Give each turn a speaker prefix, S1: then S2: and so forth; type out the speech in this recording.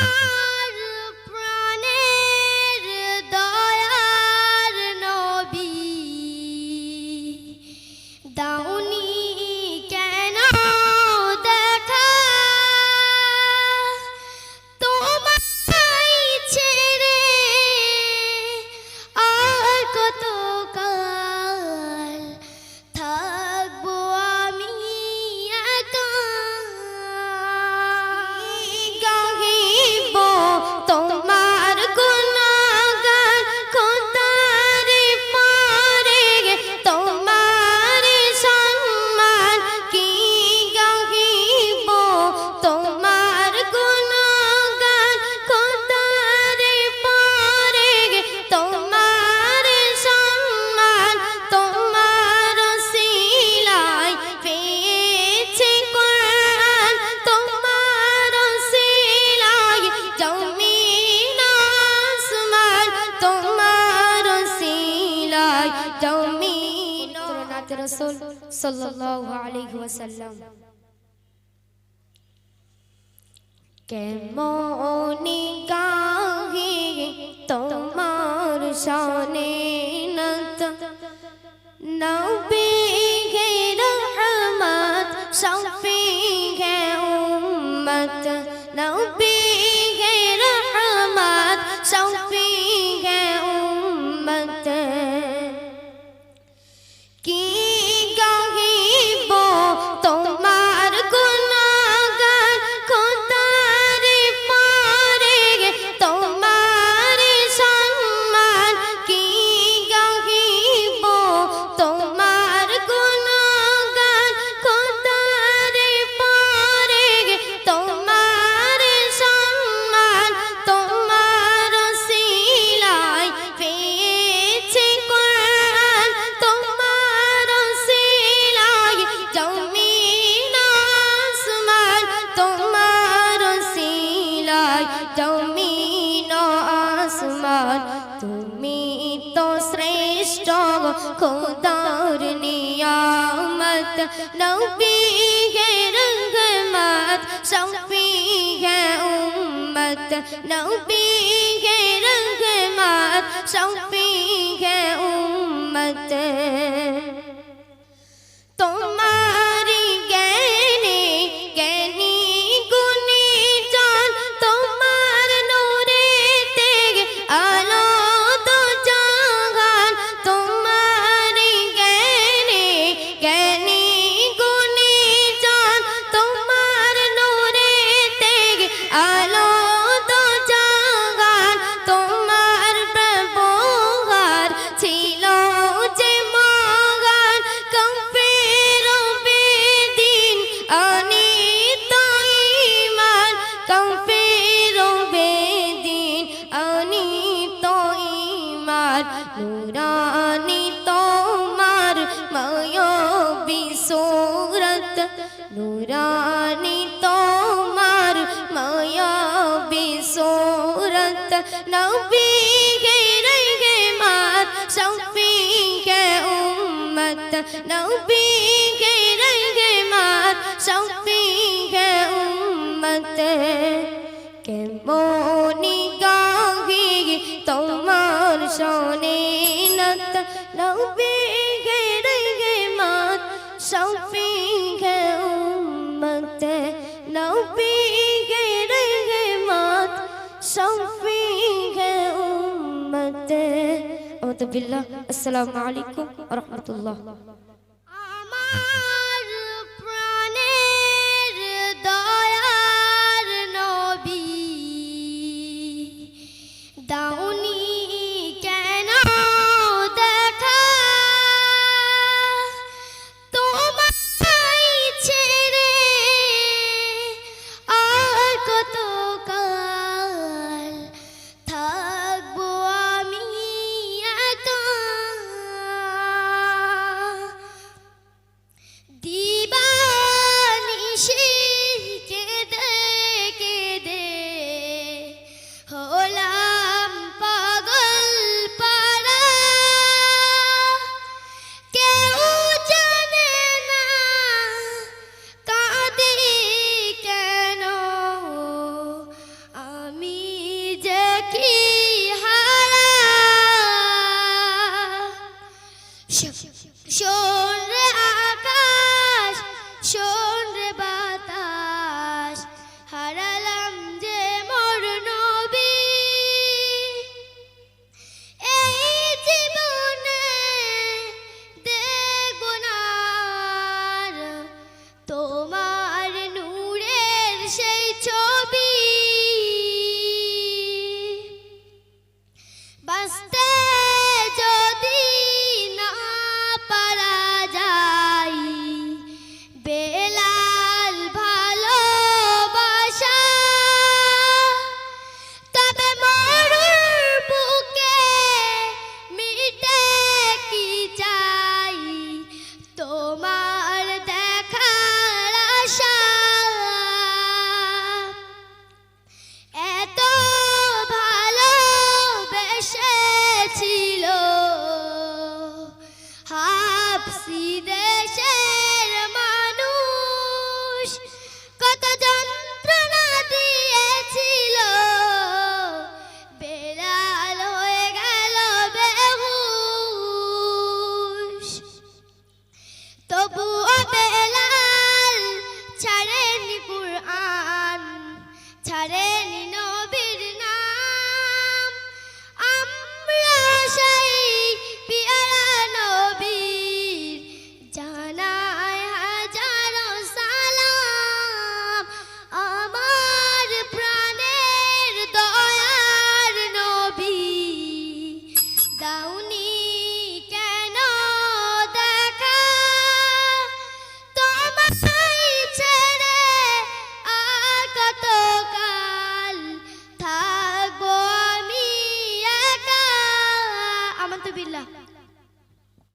S1: Ah! যায় জমিন নাতে রাসূল সাল্লাল্লাহু আলাইহি ওয়াসাল্লাম। কেমনি গাহি তোমার শানে নবী खुदार नियामत नबी है रंगमत सौपी है उम्मत नबी है रंगमत सौपी है उम्मत নুরানি তোমার ময়বি সুরত নুরানি তোমার ময়বি সুরত নবী নবী গে রঙ্গে মার সৌপি গে উম্মত। কেমন بالله. السلام عليكم ورحمة الله.
S2: শোন রে আকাশ, শোন রে বাতাস, হারালাম যে মোর নবী। এই জীবনে দেখব না তোমার নূরের সেই ছবি। বাঁচতে Yeah.